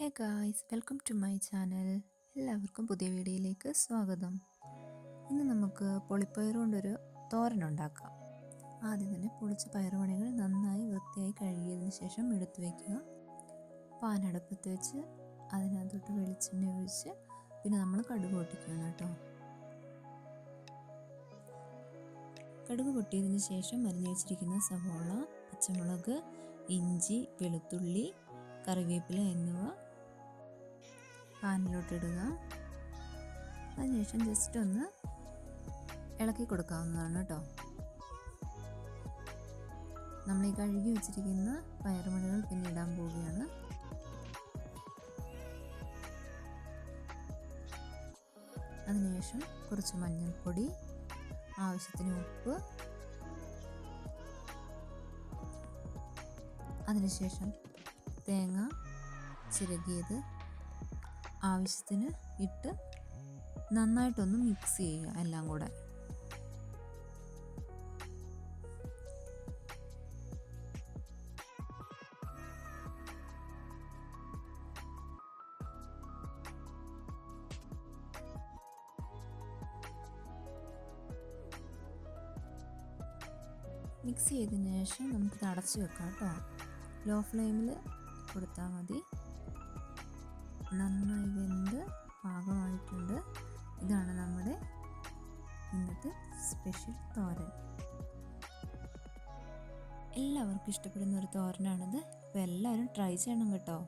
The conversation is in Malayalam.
Hey guys welcome to my channel എല്ലാവർക്കും പുതിയ വീഡിയോയിലേക്ക് സ്വാഗതം. ഇന്ന് നമുക്ക് പൊളിപ്പയർ കൊണ്ടൊരു തോരൻ ഉണ്ടാക്കാം ആദ്യം തന്നെ പൊളിച്ച പയറുമണികൾ നന്നായി വൃത്തിയായി കഴുകിയതിന് ശേഷം എടുത്തു വയ്ക്കുക പാനടുപ്പത്ത് വെച്ച് അതിനകത്തോട്ട് വെളിച്ചെണ്ണ ഒഴിച്ച് പിന്നെ നമ്മൾ കടുക് പൊട്ടിക്കണം കേട്ടോ. കടുക് പൊട്ടിയതിന് ശേഷം മരിഞ്ഞു വെച്ചിരിക്കുന്ന സവോള പച്ചമുളക് ഇഞ്ചി വെളുത്തുള്ളി കറിവേപ്പില എന്നിവ പാനിലോട്ടിടുക. അതിനുശേഷം ജസ്റ്റ് ഒന്ന് ഇളക്കി കൊടുക്കാവുന്നതാണ് കേട്ടോ. നമ്മൾ ഈ കഴുകി വെച്ചിരിക്കുന്ന പയറുമണികൾ പിന്നെ ഇടാൻ പോവുകയാണ്. അതിനുശേഷം കുറച്ച് മഞ്ഞൾപ്പൊടി ആവശ്യത്തിന് ഉപ്പ്. അതിനുശേഷം തേങ്ങ ചിരകിയത് ആവശ്യത്തിന് ഇട്ട് നന്നായിട്ടൊന്ന് മിക്സ് ചെയ്യുക എല്ലാം കൂടെ. മിക്സ് ചെയ്തതിന് ശേഷം നമുക്ക് അടച്ച് വെക്കാം കേട്ടോ. ലോ ഫ്ലെയിമിൽ കൊടുത്താൽ മതി. നന്നായി വെന്ത് പാകമായിട്ടുണ്ട്. ഇതാണ് നമ്മുടെ ഇന്നത്തെ സ്പെഷ്യൽ തോരൻ. എല്ലാവർക്കും ഇഷ്ടപ്പെടുന്ന ഒരു തോരനാണിത്. അപ്പോൾ എല്ലാവരും ട്രൈ ചെയ്യണം കേട്ടോ.